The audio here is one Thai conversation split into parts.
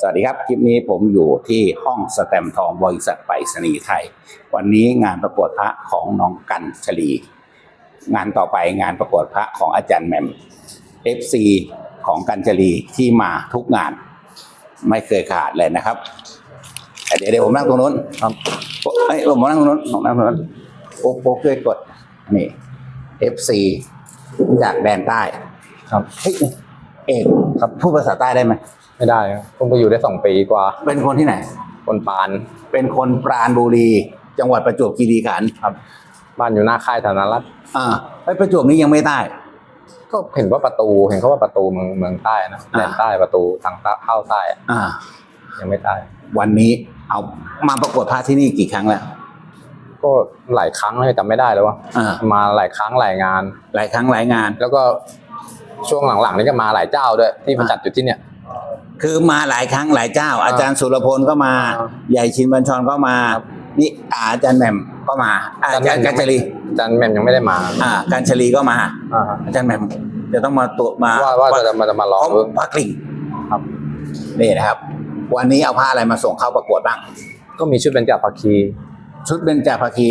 สวัสดีครับ คลิปนี้ผมอยู่ที่ห้องสแตมป์ทองบริษัทไปรษณีย์ไทย วันนี้งานประกวดพระของน้องกันชลี งานต่อไปงานประกวดพระของอาจารย์แหม่ม FC ของกันชลีที่มาทุกงาน ไม่เคยขาดเลยนะครับ เดี๋ยวเดี๋ยวผมนั่งตรงนู้นครับเอ้ยผมนั่งตรงนู้นผมนั่งตรงนู้นโป๊กโป๊กช่วยกดนี่ FC จากแดนใต้ ครับเฮ้ยเอกครับพูดภาษาใต้ได้ไหม ไม่ได้ครับผมก็อยู่ได้สองปีกว่า เป็นคนที่ไหน คนปาน เป็นคนปราณบุรี จังหวัดประจวบคีรีขันธ์ครับ บ้านอยู่หน้าค่ายธนรัตน์อ่าไอ้ประจวบนี้ยังไม่ใต้ก็เห็นว่าประตูเห็นเขาว่าประตูเมืองเมืองใต้นะอ่าแดนใต้ประตูทางเข้าใต้อะอ่า ยังไม่ใต้วันนี้เอามาประกวดพระที่นี่กี่ครั้งแล้ว ก็หลายครั้งเลยจำไม่ได้แล้วว่าอ่า มาหลายครั้งหลายงาน หลายครั้งหลายงาน แล้วก็ช่วงหลังๆนี่ก็มาหลายเจ้าด้วยที่มาจัดอยู่ที่เนี่ย คือมาหลายครั้งหลายเจ้าอ่าอาจารย์สุรพลก็มาอ่าใหญ่ชินบัญชรก็มาครับนี่อาอาจารย์แหม่มก็มาอาอาจารย์กัญชลีอาจารย์แหม่มยังไม่ได้มาอ่ากัญชลีก็มาอ่าอาจารย์แหม่มจะต้องมาตัวมาว่าว่าจะมาจะมาลพอร้องมดูพระกลิ่งครับ นี่นะครับ วันนี้เอาผ้าอะไรมาส่งเข้าประกวดบ้าง ก็มีชุดเป็นจ่าภาคี ชุดเบญจภาคี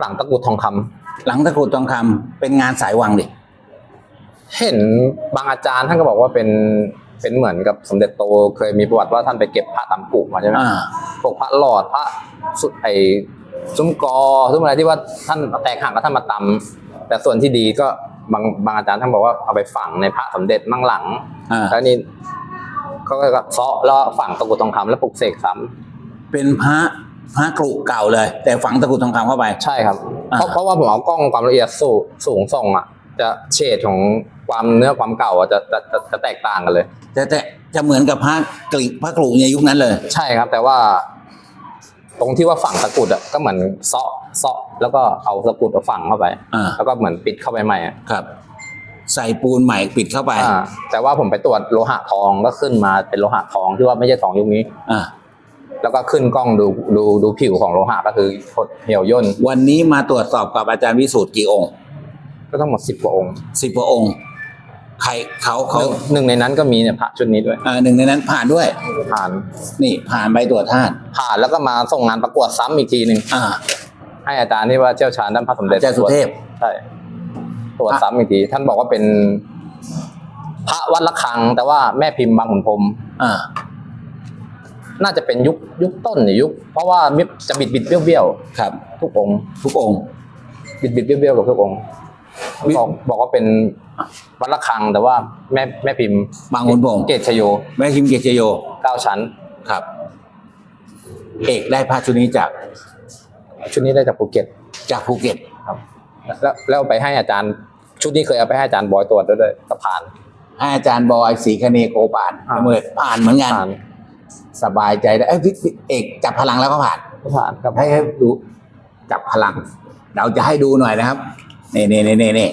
หลังตะกรุดทองคำหลังตะกรุดทองคำเป็นงานสายวังดิเห็นบางอาจารย์ท่านก็บอกว่าเป็น เป็นเหมือนกับสมเด็จโตเคยมีประวัติว่าท่านไปเก็บพระตำกุมาใช่ไหมอ่าพวกพระหลอดพระสุดไอซุ้มกอซุ้มอะไรที่ว่าท่านแตกหักแล้วท่านมาตำแต่ส่วนที่ดีก็บางบางอาจารย์ท่านบอกว่าเอาไปฝังในพระสมเด็จมั่งหลังอ่าแล้วนี่เขาก็เซาะแล้วฝังตะกรุดทองคำแล้วปลุกเสกซ้ำเป็นพระพระกรุเก่าเลย แต่ฝังตะกรุดทองคำเข้าไปใช่ครับอ่าเพราะเพราะว่าผมเอากล้องความละเอียดสูงสูงส่องอะ จะเฉดของ ความเนื้อความเก่าอะจะจะจะจะแตกต่างกันเลยแต่แต่จะเหมือนกับพระกริพระกรุในยุคนั้นเลย ใช่ครับ แต่ว่า ตรงที่ว่าฝังตะกรุดอะก็เหมือนเซาะเซาะแล้วก็เอาตะกรุดเอาฝังเข้าไปอ่า แล้วก็เหมือนปิดเข้าไปใหม่อะครับ ใส่ปูนใหม่ปิดเข้าไปอ่าแต่ว่าผมไปตรวจโลหะทองก็ขึ้นมาเป็นโลหะทองที่ว่าไม่ใช่ทองยุคนี้ อ่าแล้วก็ขึ้นกล้องดูดูดูผิวของโลหะก็คือหดเหี่ยวย่นวันนี้มาตรวจสอบกับอาจารย์วิสูตรกี่องค์ก็ทั้งหมดสิบกว่าองค์สิบกว่าองค์ ใครเขาหเขานึ่งหนึ่งในนั้นก็มีเนี่ยพระชุดนี้ด้วย อ่าหนึ่งในนั้นผ่านด้วย ผ่านนี่ผ่านใบตรวจธาตุผ่านแล้วก็มาส่งงานประกวดซ้ำอีกทีหนึ่งอ่า ให้อาจารย์ที่ว่าเชี่ยวชาญด้านพระสมเด็จอาจารย์สุเทพ ใช่ตรวจซ้ำอีกทีท่านบอกว่าเป็น พระวัดละคัง แต่ว่าแม่พิมพ์บางขุนพรหมอ่า น่าจะเป็นยุคยุคต้นหรือยุค เพราะว่ามิจะบิดบิดเบี้ยวเบี้ยวครับๆทุกองค์ทุกองค์ บิดบิดเบี้ยวเบี้ยวกับทุกองค์ บิดบอกบอกว่าเป็นวัดละคังแต่ว่าแม่แม่พิมพ์บางขุนพรหมเกตชโย แม่คิมเกียรติชโยเก้าชั้นครับ เอกได้พระชุดนี้จาก ชุดนี้ได้จากภูเก็ตจากภูเก็ตครับ แล้วแล้วเอาไปให้อาจารย์ ชุดนี้เคยเอาไปให้อาจารย์บอยตรวจด้วยด้วยก็ผ่านให้อาจารย์บอยศรีคเนโกปานอ่าเมื่อผ่านเหมือนกันผ่านสบายใจได้เอ้ยพี่พี่เอกจับพลังแล้วก็ผ่านก็ผ่านครับให้ให้ดูจับพลัง เราจะให้ดูหน่อยนะครับ นี่นี่นี่นี่นี่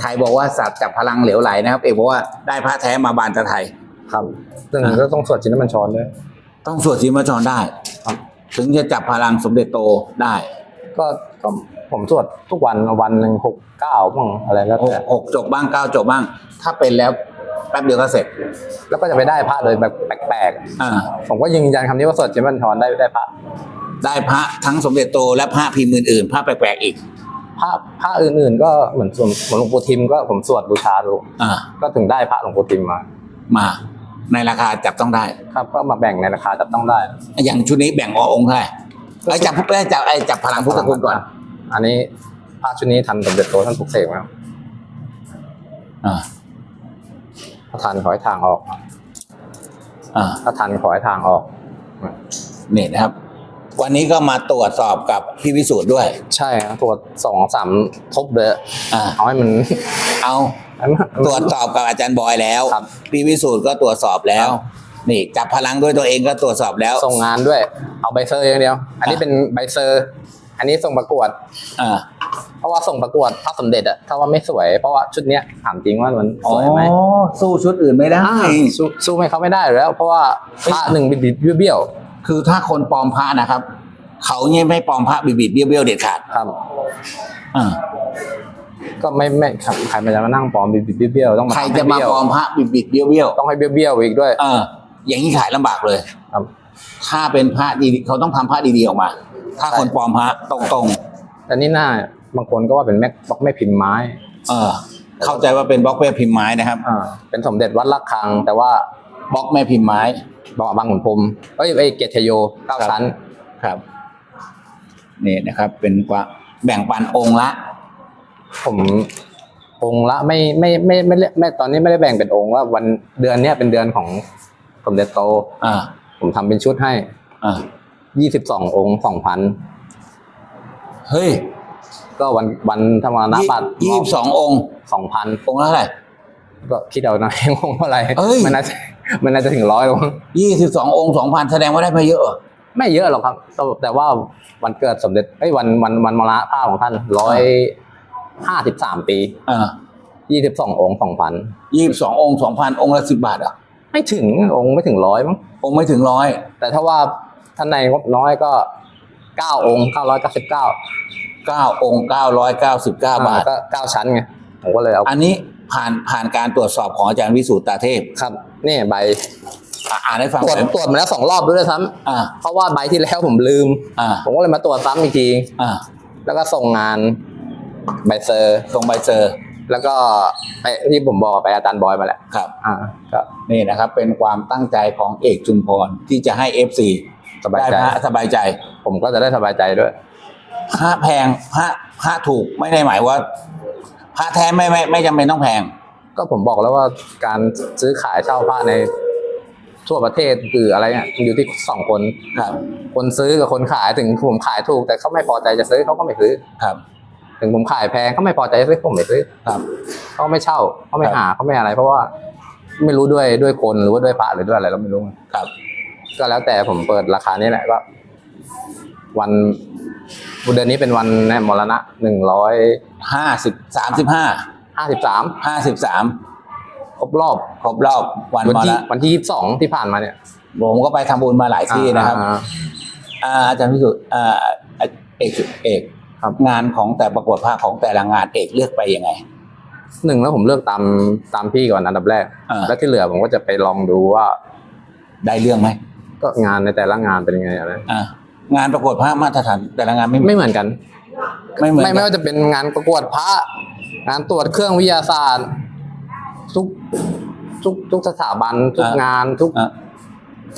ใครบอกว่าสับจับพลังเหลวไหลนะครับ เอกบอกว่าได้พระแท้มาบานตะไทย ครับซึ่งอ่าก็ต้องสวดจินน้ำมันชรด้วย ต้องสวดสีมาจรได้ครับ ถึงจะจับพลังสมเด็จโตได้ก็ก็ผมสวดทุกวันวันหนึ่งหกเก้าบ้างอะไรแล้วหกแต่หกจบบ้างเก้าจบบ้าง ถ้าเป็นแล้วแป๊บเดียวก็เสร็จ แล้วก็จะไปได้พระโดยแบบแปลกอ่า ๆ ผมก็ยืนยันคำนี้ว่าสวดจินน้ำมันชรได้ได้พระได้พระทั้งสมเด็จโตและพระพิมพ์อื่นๆพระแปลกๆอีก พระพระอื่นๆ ก็เหมือนส่วนเหมือนหลวงปู่ทิมก็ผมสวดบูชาดูอ่าก็ถึงได้พระหลวงปู่ทิมมา มา ในราคาจับต้องได้ ครับ ก็มาแบ่งในราคาจับต้องได้ อย่างชุดนี้แบ่งออกองค์เท่าไหร่ไอ้จับไอ้จับไอ้จับพลังพุทธคุณก่อน อันนี้พระชุดนี้ทันสมเด็จโตท่านปลุกเสกมาอ่าถ้าทันขอให้ทางออกอ่าถ้าทันขอให้ทางออกนี่นะครับ วันนี้ก็มาตรวจสอบกับพี่วิสูตรด้วย ใช่ครับตรวจสองสามทบเลยอ่า เอาให้มัน เอาตรวจสอบกับอาจารย์บอยแล้ว ครับ พี่วิสูตรก็ตรวจสอบแล้วครับนี่จับพลังด้วยตัวเองก็ตรวจสอบแล้ว ส่งงานด้วย เอาใบเซอร์อย่างเดียว อันนี้เป็นใบเซอร์ อันนี้ส่งประกวด อ่า เพราะว่าส่งประกวดพระสมเด็จอะถ้าว่าไม่สวยเพราะว่าชุดเนี้ยถามจริงว่ามันสวยไหมอ๋อสู้ชุดอื่นไม่ได้ อ่าสู้สู้ให้เขาไม่ได้อยู่แล้ว เพราะว่าพระหนึ่งบิดบิดเบี้ยว คือถ้าคนปลอมพระนะครับ เขาเนี่ยไม่ปลอมพระบิดๆเบี้ยวๆเด็ดขาดๆครับ อ่าก็ไม่ไม่ครับใครมันจะมานั่งปลอมบิดบิดเบี้ยวๆต้องมาใครทำจะให้มาเบี้ยวปลอมพระบิดๆเบี้ยวต้องให้เบี้ยวๆอีกด้วยๆเออ อย่างนี้ขายลำบากเลย ครับ ถ้าเป็นพระดีๆเขาต้องทำพระดีๆออกมา ถ้าคนปลอมพระตรงแต่นี่หน้าบางคนก็ว่าเป็นแม่บล็อกแม่พิมพ์ไม้ๆเออ เข้าใจว่าเป็นบล็อกแม่พิมพ์ไม้นะครับอ่าเป็นสมเด็จวัดระฆัง แต่ว่า บล็อกแม่พิมพ์ไม้บอกบางขุนพรหมเอ้ยไอ้ยเกตชโยเก้าครับชั้นครับ นี่นะครับ เป็นกว่าแบ่งปันองค์ละ ผมองค์ละไม่ไม่ไม่ไม่ไม่ไม่ตอนนี้ไม่ได้แบ่งเป็นองค์ว่าวันเดือนเนี้ยเป็นเดือนของสมเด็จโตอ่าผมทำเป็นชุดให้อ่ายี่สิบสององค์สองพันเฮ้ย ก็วันวันธรรมนาบัตรยี่สิบสององค์สองพันองค์ละเท่าไหร่ก็คิดเอาหน่อยองค์เท่าไหร่เอ้ยมันน่าจะ มันน่าจะถึงร้อยหรอกมั้งยี่สิบสององค์สองพันแสดงว่าได้ไม่เยอะเหรอไม่เยอะหรอกครับ แต่แต่ว่าวันเกิดสมเด็จเอ้ยวันวันวันมรณภาพของท่านร้อยห้าสิบสามปีอ่ายี่สิบสององค์สองพันยี่สิบสององค์สองพันองค์ละสิบบาทเหรอะไม่ถึงองค์ไม่ถึงร้อยมั้งองค์ไม่ถึงร้อยแต่ถ้าว่าท่านในงบน้อยก็เก้าองค์เก้าร้อยเก้าสิบเก้าเก้าองค์เก้าร้อยเก้าสิบเก้าบาทก็เก้าชั้นไงผมก็เลยเอาอันนี้ ผ่านผ่านการตรวจสอบของอาจารย์วิสูตรตาเทพครับนี่ใบอะอ่านให้ฟังตรวจหน่อย ตรวจมาแล้วสองรอบด้วยซ้อ่าำเพราะว่าใบที่แล้วผมลืม อ่าผมก็เลยมาตรวจซ้ำอีกที อ่าแล้วก็ส่งงานใบเซอร์ ตรงใบเซอร์แล้วก็ไปที่ผมบอกไปอาจารย์บอยมาแหละครับ อ่าก็นี่นะครับเป็นความตั้งใจของเอกจุมพรที่จะให้เอฟซีสบายได้ใจพระสบายใจผมก็จะได้สบายใจด้วย พระแพงพระพระถูกไม่ได้หมายว่า พระแท้ไม่ไม่ไม่จำเป็นต้องแพง ก็ผมบอกแล้วว่าการซื้อขายเช่าผ้าในทั่วประเทศคืออะไรเนี่ยอยู่ที่สองคนครับ คนซื้อกับคนขายถึงผมขายถูก แต่เขาไม่พอใจจะซื้อเขาก็ไม่ซื้อ ครับ ถึงผมขายแพงเขาไม่พอใจจะซื้อผมไม่ซื้อครับเขาไม่เช่าเขาไม่ครับหาเขาไม่อะไร เพราะว่าไม่รู้ด้วยด้วยคนหรือว่าด้วยพระหรือด้วยอะไรเราไม่รู้ครับ ก็แล้วแต่ผมเปิดราคานี้แหละก็ วันเดือนนี้เป็นวันแน่มรณะหนึ่งร้อยห้าสิบสามสิบห้าห้าสิบสามห้าสิบสามครบรอบครบรอบวันวันมาที่ละวันที่ยี่สิบสองที่ผ่านมาเนี่ยผมก็ไปทำบุญมาหลายที่นะครับอ่าอ่าอาจารย์พิสุทธิ์อ่าเอกเอกครับงานของแต่ประกวดภาคของแต่ละงานเอกเลือกไปยังไงหนึ่งแล้วผมเลือกตามตามพี่ก่อนอันดับแรกอ่าแล้วที่เหลือผมก็จะไปลองดูว่าได้เรื่องไหมก็งานในแต่ละงานเป็นยังไงอะไรอ่า งานประกวดภาคมาตรฐานแต่ละงานไม่ไม่เหมือนกัน ไม่เหมือนไม่ไม่กันว่าจะเป็นงานประกวดพระ งานตรวจเครื่องวิทยาศาสตร์ ทุกทุกทุกสถาบันทุกงานทุกอ่า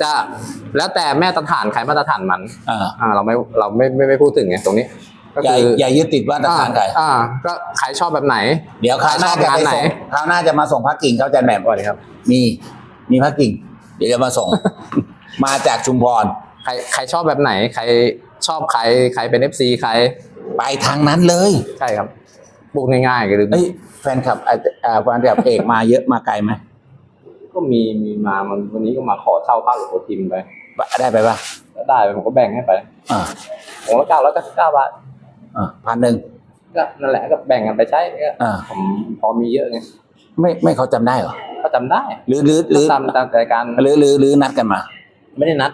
จะ แล้วแต่แม่ตรฐานใครมาตรฐานมัน อ่าอ่า เราไม่เราไม่ไม่ไม่พูดถึงไงตรงนี้ ก็อย่าคืออย่ายึดติดมาตรฐานใครอ่า ก็ใครชอบแบบไหน เดี๋ยวคราวหน้าใครชอบจะงานไปไหนส่งคราวหน้าจะมาส่งพักกิ่งเขาอาจารย์แหม่มก่อนเลยครับ มีมีพักกิ่ง เดี๋ยวจะมาส่ง มาจากชุมพร ใครใครชอบแบบไหน ใครชอบใครใครเป็นเอฟซีใครไปทางนั้นเลยใช่ครับพูดง่ายๆก็คือเอ้ยแฟนคลับอ่าอ่าแฟนคลับเอกมาเยอะมาไกลไหมก็มีมีมามันวันนี้ก็มาขอเช่าผ้าหลวงปู่ทิมไปได้ไปป่ะก็ได้ผมก็แบ่งให้ไปอ่าองค์ละเก้าร้อยเก้าสิบเก้าบาทอ่าพันหนึ่งก็นั่นแหละก็แบ่งกันไปใช้ก็อ่าผมพอมีเยอะไงไม่ไม่เขาจำได้เหรอก็จำได้หรือหรือหรือตามตามรายการหรือหรือหรือนัดกันมา ไม่ได้นัด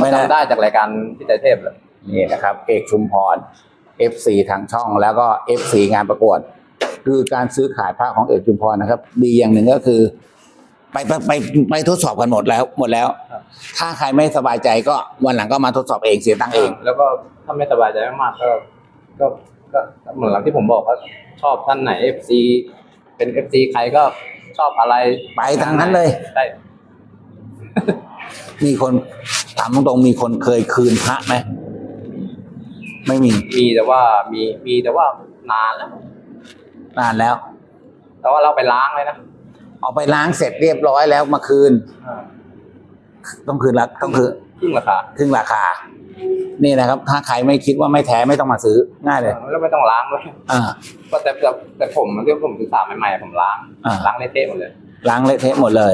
ไม่ได้จำได้จากรายการพี่ไตรเทพเลยนี่นะครับ เอกชุมพร FC ทางช่องแล้วก็ FC งานประกวด คือการซื้อขายผ้าของเอกชุมพรนะครับ ดีอย่างหนึ่งก็คือ ไปไปไปไปทดสอบกันหมดแล้วหมดแล้ว ถ้าใครไม่สบายใจก็วันหลังก็มาทดสอบเองเสียตังค์เอง แล้วก็ถ้าไม่สบายใจมากๆก็ก็ก็ก็เหมือนหลังที่ผมบอกว่าชอบท่านไหน FC เป็น FC ใครก็ชอบอะไรไปทางนั้นเลยใช่มีคน ถามตรงๆมีคนเคยคืนพระไหมไม่มีมีแต่ว่ามีมีแต่ว่านานแล้ว นานแล้ว แต่ว่าเราไปล้างเลยนะเอาไปล้างเสร็จเรียบร้อยแล้วมาคืน ต้องคืนละต้องคืนครึ่งราคาครึ่งราคา นี่นะครับ ถ้าใครไม่คิดว่าไม่แท้ไม่ต้องมาซื้อง่ายเลยแล้วไม่ต้องล้างด้วยอ่าก็แต่แต่แต่ผมที่ผมศึกษาใหม่ๆผมล้างอ่าล้างเละๆหมดเลย ล้างเละเทะหมดเลย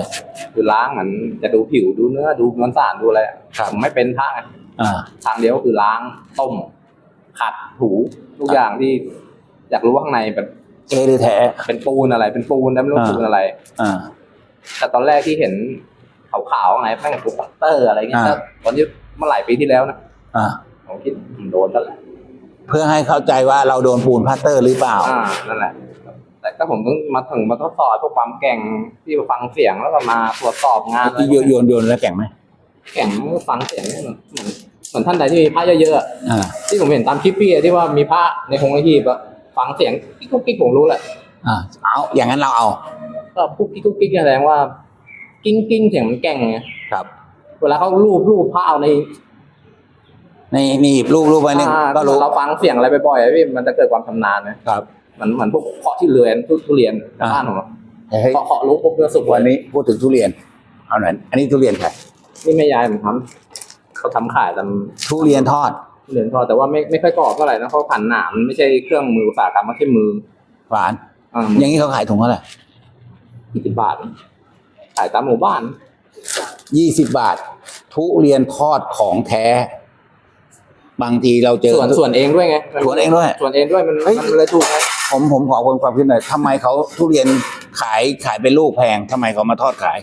คือล้างเหมือนจะดูผิวดูเนื้อดูมวลสารดูอะไรอะครับผมไม่เป็นพระไงอ่า ทางเดียวก็คือล้างต้ม ขัดถูทุกอย่างที่ อยากรู้ว่าข้างในแบบเอหรือแท้เป็นปูนอะไร เป็นปูนแล้วไม่รู้อ่าปูนอะไร อ่า แต่ตอนแรกที่เห็นขาวๆข้างในแม่งเป็นปัตเตอร์อะไรเงี้ยอ่าแต่ตอนนี้เมื่อหลายปีที่แล้วนะอ่า ผมคิดผมโดนแล้วแหละเพื่อให้เข้าใจว่าเราโดนปูนพัตเตอร์หรือเปล่า อ่านั่นแหละ แต่ก็ผมต้องมาถึงมาทดสอบพวกความแกร่งที่ฟังเสียงแล้วก็มาตรวจสอบงานอะไรที่โยนโยนโยนแล้วแก่งไหมแข่งฟังเสียงเนี่ยเหมือนเหมือนเหมือนท่านใดที่มีพระเยอะๆอะอ่าที่ผมเห็นตามคลิปพี่อะที่ว่ามีพระในคงในหีบอะฟังเสียงกิ๊กกุ๊กกิ๊กผมรู้แหละอ่าเอาอย่างนั้นเราเอาก็กุ๊กกิ๊กกุ๊กกิ๊กเนี่ยแสดงว่า กิ้งกิ้งเสียงมันแกร่งไงครับ เวลาเขารูปรูปพระเอาในในนี่รูปรูปไว้นี่อ่าก็รู้เราฟังเสียงอะไรบ่อยๆอะพี่มันจะเกิดความชำนาญนะ ครับ เหมือนเหมือนพวกเคาะที่เรือนทุทุเรียนอ่าบ้านผมอะเฮ้ยเคาะเคาะรู้ปุ๊บเนื้อสุกวัวันนนี้นี้พูดถึงทุเรียน เอาหน่อยอันนี้ทุเรียนใครนี่แม่ยายผมทำเขาทำขายททุเรียนทอดำเหรียญทอดแต่ว่าไม่ไม่ค่อยกรอบเท่าไหร่นะเขาผันหนามมันไม่ใช่เครื่องมืออุตสาหกรรมไม่ใช่มือหวานอ่าอย่างนี้เขาขายถุงเท่าไหร่ยี่สิบบาท ขายตามหมู่บ้านยี่สิบบาท ทุเรียนทอดของแท้ บางทีเราเจอส่วนส่วนเองด้วยไงส่วนเองด้วยส่วนเองด้วยมันเฮ้ยมันเลยถูกไง ผมผมขอความความคิดหน่อยทำไมเขาทุเรียนขายขายเป็นลูกแพงทำไมเขามาทอดขาย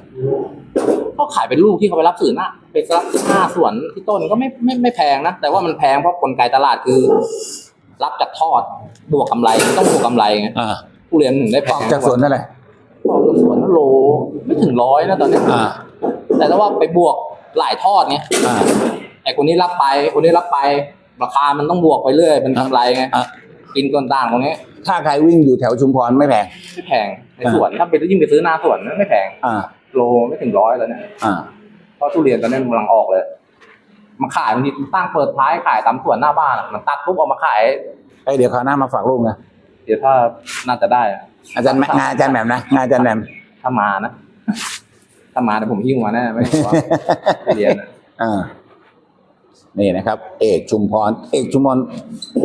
เขาขายเป็นลูกที่เขาไปรับสื่อหน้าไปรับซื้อหน้าสวนที่ต้นก็ไม่ไม่ไม่แพงนะ แต่ว่ามันแพงเพราะกลไกตลาดคือ รับจากทอดบวกกำไรต้องบวกกำไรไงอ่าผู้เรียนหนึ่งได้แพอองกจากสวนเท่าไหร่ออกจากสวนโลไม่ถึงร้อยนะตอนนี้อ่าแต่ถ้าว่าไปบวกหลายทอดไงอ่าไอ้คนนี้รับไปคนนี้รับไปราคามันต้องบวกไปเรื่อยเป็นกำไรไงอะ กินก่อนต่างตรงนี้ถ้าใครวิ่งอยู่แถวชุมพรไม่แพง ไม่แพงในสวนถ้าไปยิ่งไปซื้อหน้าสวนไม่แพงอ่าโลไม่ถึงร้อยแล้วเนี่ยอ่าเพราะทุเรียนตอนนี้มันกำลังออกเลยมาขายบางทีตั้งเปิดท้ายขายตามสวนหน้าบ้านอะมันตัดปุ๊บเอามาขายเอ้ยเดี๋ยวคราวหน้ามาฝากลูกนะเดี๋ยวถ้าน่าจะได้อะอาจารย์แหม่งานอาจารย์แหม่มนะงานอาจารย์แหม่มถ้ามานะถ้ามาเดี๋ยวผมหิ้วมาแน่ไม่รู้ว่าเรียนอะอ่า นี่นะครับ เอกชุมพร เอกชุมพร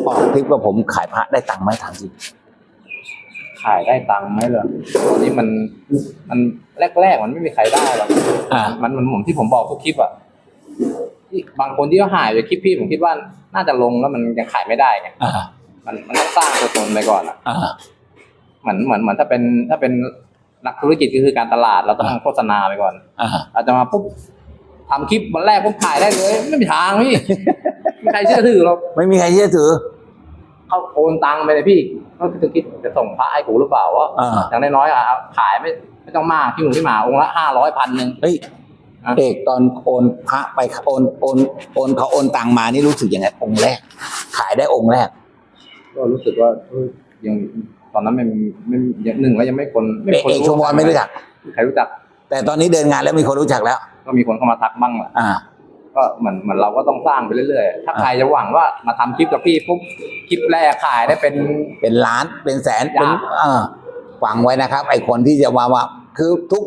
ออกคลิปว่าผมขายพระได้ตังค์ไหมถามจริงขายได้ตังค์ไหมเหรอตอนนี้มันมันแรกๆมันไม่มีใครได้หรอกอ่ามันมันเหมือนที่ผมบอกทุกคลิปอะที่บางคนที่เขาหายจากคลิปพี่ผมคิดว่าน่าจะลงแล้วมันยังขายไม่ได้ไงอ่ามันมันต้องสร้างตัวตนไปก่อนอะอ่าเหมือนเหมือนเหมือนถ้าเป็นถ้าเป็นนักธุรกิจก็คือการตลาดเราต้องอ่าโฆษณาไปก่อนอ่าอาจจะมาปุ๊บ ทำคลิปวันแรกปุ๊บถ่ายได้เลย ไม่มีทางพี่ไม่มีใครเชื่อถือหรอกไม่มีใครเชื่อถือ เขาโอนตังค์ไปเลยพี่ก็คือคิดจะส่งพระให้กูหรือเปล่าวะอ่า อย่างน้อยๆอะขายไม่ไม่ต้องมากพี่หนูพี่หมาองค์ละห้าร้อยพันหนึ่ง เฮ้ยอะ เอกตอนโอนพระไปโอนโอนโอนเขาโอนตังมานี่รู้สึกยังไงองค์แรก ขายได้องค์แรก ก็รู้สึกว่าเอ้ยยังตอนนั้นไม่ไม่ยังหนึ่งแล้วยังไม่คนไม่เอมีกคนเอกชุมพรไม่รู้จัก ใครรู้จักแต่ตอนนี้เดินงานแล้วมีคนรู้จักแล้ว ก็มีคนเข้ามาทักบ้างแหละอ่า ก็เหมือนเหมือนเราก็ต้องสร้างไปเรื่อยๆ ถ้าอะใครจะหวังว่ามาทำคลิปกับพี่ปุ๊บคลิปแรกขายได้เป็น เป็นล้านเป็นแสนเป็นยาก เออฟังไว้นะครับ ไอคนที่จะมาว่า คือทุก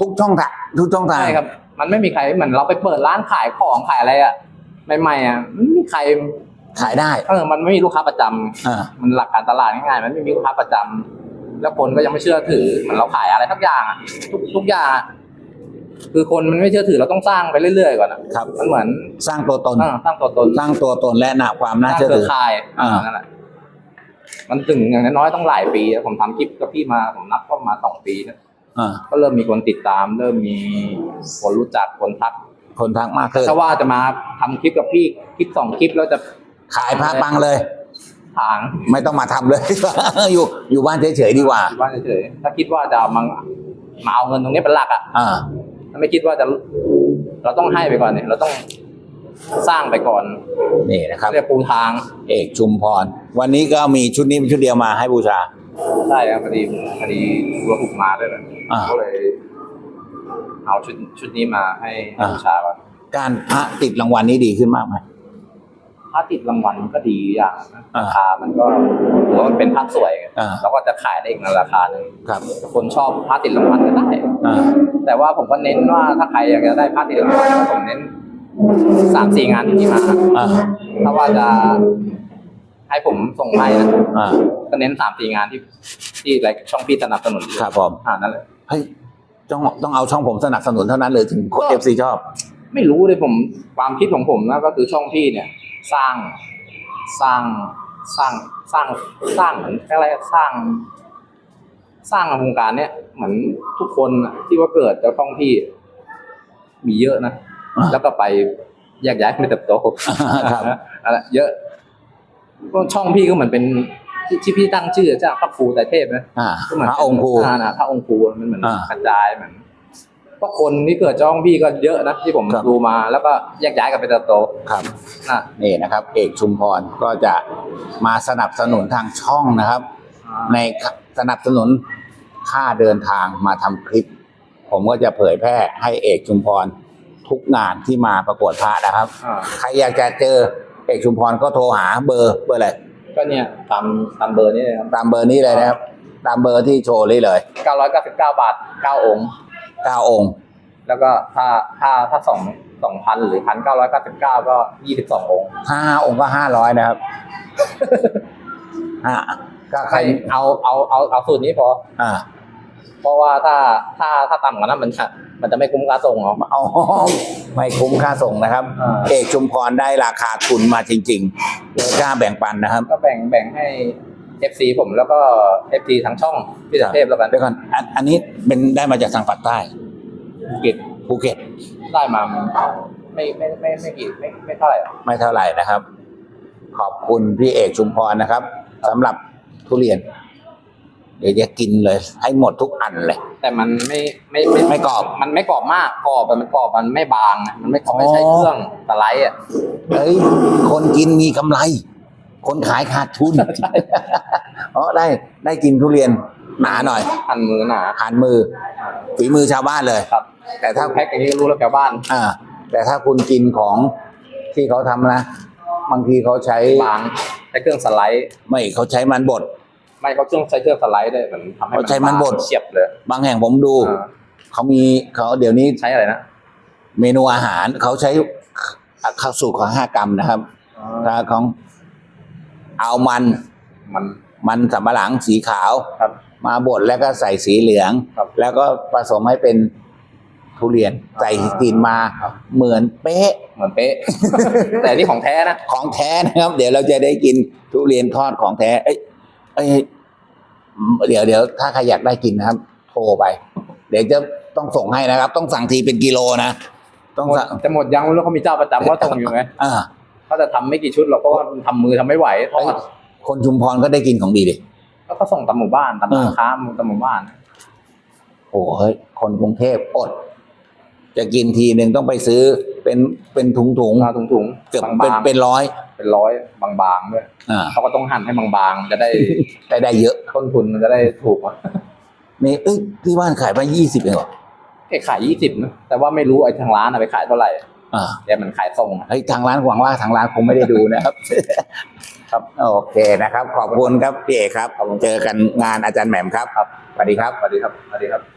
ทุกช่องทางทุกช่องทาง ใช่ครับ มันไม่มีใครเหมือนเราไปเปิดร้านขายของขายอะไรอะใหม่ๆอะมันไม่มีใครขายได้เออมันไม่มีลูกค้าประจำอ่ามันหลักการตลาดง่ายๆมันไม่มีลูกค้าประจำแล้วคนก็ยังไม่เชื่อถือเหมือนเราขายอะไรทุกอย่างอะทุกทุกอย่างอะ คือคนมันไม่เชื่อถือเราต้องสร้างไปเรื่อยๆก่อนนะครับ มันเหมือนสร้างตัวตนเออสร้างตัวตนสร้างตัวตนและหนาความสน่าร้างเชื่อเครืถืออข่ายอ่า นั่นแหละมันถึงอย่างน้อยๆต้องหลายปีแล้วผมทำคลิปกับพี่มาผมนับก็มาสองปีนะอ่าก็เริ่มมีคนติดตาม เริ่มมีคนรู้จักคนทักคนทักมากขึ้นถ้าว่าจะมาทำคลิปกับพี่คลิปสองคลิปแล้วจะขายพระปังเลยทาง ไม่ต้องมาทำเลย อยู่อยู่บ้านเฉยๆดีกว่าอยู่บ้านเฉยๆถ้าคิดว่าจะเอามามาเอาเงินตรงนี้เป็นหลักอะ อ่าถ้า ไม่คิดว่าจะเราต้องให้ไปก่อนเนี่ยเราต้องสร้างไปก่อนนี่นะครับเรียกปูทางเอกชุมพร วันนี้ก็มีชุดนี้เป็นชุดเดียวมาให้บูชาใช่ครับพอดีพอดีรัวถูกมาด้วยเลยอ่าก็เลย เอาชุดชุดนี้มาให้ให้อ่าบูชาก่อนการพระติดรางวัลนี้ดีขึ้นมากไหม ถ้าติดรางวัลก็ดีอย่างนะอ่าราคามันก็ถือว่ามันเป็นพระสวยไงอ่าเราก็จะขายได้อีกในราคาหนึ่งครับคนชอบพระติดรางวัลก็ได้ อ่าแต่ว่าผมก็เน้นว่าถ้าใครอยากจะได้พระติดรางวัลผมเน้นสามสี่งานที่มา อ่าถ้าว่าจะให้ผมส่งให้นะอ่าก็เน้นสามสี่งานที่ที่อะไรช่องพี่สนับสนุนครับผมอ่านั่นแหละ เฮ้ยต้องต้องเอาช่องผมสนับสนุนเท่านั้นเลยถึงเอฟซีชอบ ไม่รู้เลยผมความคิดของผมนะก็คือช่องพี่เนี่ย สร้างสร้างสร้างสร้างสร้างเหมือนอะไรสร้าง สร้างวงการเนี่ยเหมือนทุกคนน่ะที่ว่าเกิดแล้วช่องพี่มีเยอะนะอ่าแล้วก็ไปแยกย้ายไม่เติบโตครับอะไรเยอะก็ช่องพี่ก็เหมือนเป็นทที่ที่พี่ตั้งชื่อเจ้าพระครูไตรเทพนะอ่าก็เหมือนพระองค์ครูานะพระองค์ครูมันเหมือนอ่ากระจายเหมือน ก็คนที่เกิดจ้องพี่ก็เยอะนะที่ผมครับ ดูมาแล้วก็แยกย้ายกันไปเติบโตครับ นะนี่นะครับ เอกชุมพรก็จะมาสนับสนุนทางช่องนะครับ ในสนับสนุนค่าเดินทางมาทำคลิป ผมก็จะเผยแพร่ให้เอกชุมพรทุกงานที่มาประกวดพระนะครับ อ่าใครอยากจะเจอเอกชุมพรก็โทรหาเบอร์เบอร์อะไรก็เนี่ยตามตามเบอร์นี่เลยครับตามเบอร์นี้เลยนะครับ ตามเบอร์ที่โชว์นี่เลยเก้าร้อยเก้าสิบเก้าบาทเก้าองค์ เก้าองค์ แล้วก็ถ้าถ้าถ้าสองสองพันหรือพันเก้าร้อยเก้าสิบเก้าก็ยี่สิบสององค์ห้าองค์ก็ห้าร้อยนะครับอ่าก็ใครใครเอาเอาเอาเอาสูตรนี้พออ่า เพราะว่าถ้าถ้าถ้าต่ำกว่านั้นมันจะมันจะไม่คุ้มค่าส่งหรอกเอาไม่คุ้มค่าส่งนะครับอ่าเอกชุมพรได้ราคาทุนมาจริงๆเลยกล้าแบ่งปันนะครับ ก็แบ่งแบ่งให้ เอฟซีผมแล้วก็เอฟซีทั้งช่องพี่สุเทพแล้วกันเดี๋ยวก่อนอันอันนี้เป็นได้มาจากทางปากใต้ภูเก็ตภูเก็ตได้มาไม่ไม่ไม่ไม่กี่ไม่ไม่เท่าไหร่หรอกไม่เท่าไหร่นะครับ ขอบคุณพี่เอกชุมพรนะครับสำหรับทุเรียน เดี๋ยวจะกินเลย ให้หมดทุกอันเลย แต่มันไม่ไม่ไม่กรอบ มันไม่กรอบมากกรอบอะมันกรอบมันไม่บางอะมันไม่เขาไม่ใช้อ๋อเครื่องสไลด์อะเฮ้ยคนกินมีกำไร คนขายขาดทุนใช่เพราะได้ได้กินทุเรียนหนาหน่อยพันมือหนาผ่านมือ ฝีมือชาวบ้านเลย ครับ แต่ถ้าแพ็คอย่างนี้ก็รู้แล้วแถวบ้านอ่าแต่ถ้าคุณกินของที่เขาทำนะ บางทีเขาใช้บางใช้เครื่องสไลด์ ไม่เขาใช้มันบด ไม่เขาเครื่องใช้เครื่องสไลด์ด้วยมันทำให้เขาใช้มันบด เฉียบเลยบางแห่งผมดู อ่าเขามีเขาเดี๋ยวนี้ใช้อะไรนะเมนูอาหารเขาใช้ข้าวสูตรของห้ากรัมนะครับถ้าของ เอามันมันมันสำปะหลังสีขาว ครับ มาบดแล้วก็ใส่สีเหลือง ครับแล้วก็ผสมให้เป็นทุเรียนใส่กลิ่นมาครับ เหมือนเป๊ะ เหมือนเป๊ะ แต่นี่ของแท้นะ ของแท้นะครับ เดี๋ยวเราจะได้กินทุเรียนทอดของแท้ เอ้ยเอ้ยเดี๋ยวเดี๋ยวถ้าใครอยากได้กินนะครับ โทรไป เดี๋ยวจะต้องส่งให้นะครับ ต้องสั่งทีเป็นกิโลนะ ต้องหมดสั่งจะหมดยังไม่รู้เขามีเจ้าประจำเขาส่งอยู่ไงอ่า เขาจะทำไม่กี่ชุดหรอกเพราะว่าทำมือทำไม่ไหวทอดคนชุมพรก็ได้กินของดีดิ แล้วก็ส่งตามหมู่บ้านตามเออร้านค้าตามหมู่บ้าน โอ้เฮ้ยคนกรุงเทพอด จะกินทีหนึ่งต้องไปซื้อเป็นเป็นถุงถุงมาถุงถุงๆเกือบบาเป็นงๆเป็นร้อย เป็นร้อยบางๆด้วยอ่าเขาก็ต้องหั่นให้บางๆจะได้ ได้ได้เยอะ ต้นทุนมันจะได้ถูกอะนี่เอ้ยที่บ้านขายไปยี่สิบเองเหรอแค่ขายยี่สิบนะแต่ว่าไม่รู้ไอ้ทางร้านอะไปขายเท่าไหร่ อ่าแต่มันขายส่งอะเฮ้ยทางร้านหวังว่าทางร้านคงไม่ได้ดูนะครับ ครับโอเคนะครับ ขอบคุณครับพี่เอกครับ เจอกันงานอาจารย์แหม่มครับครับสวัสดีครับสวัสดีครับสวัสดีครับ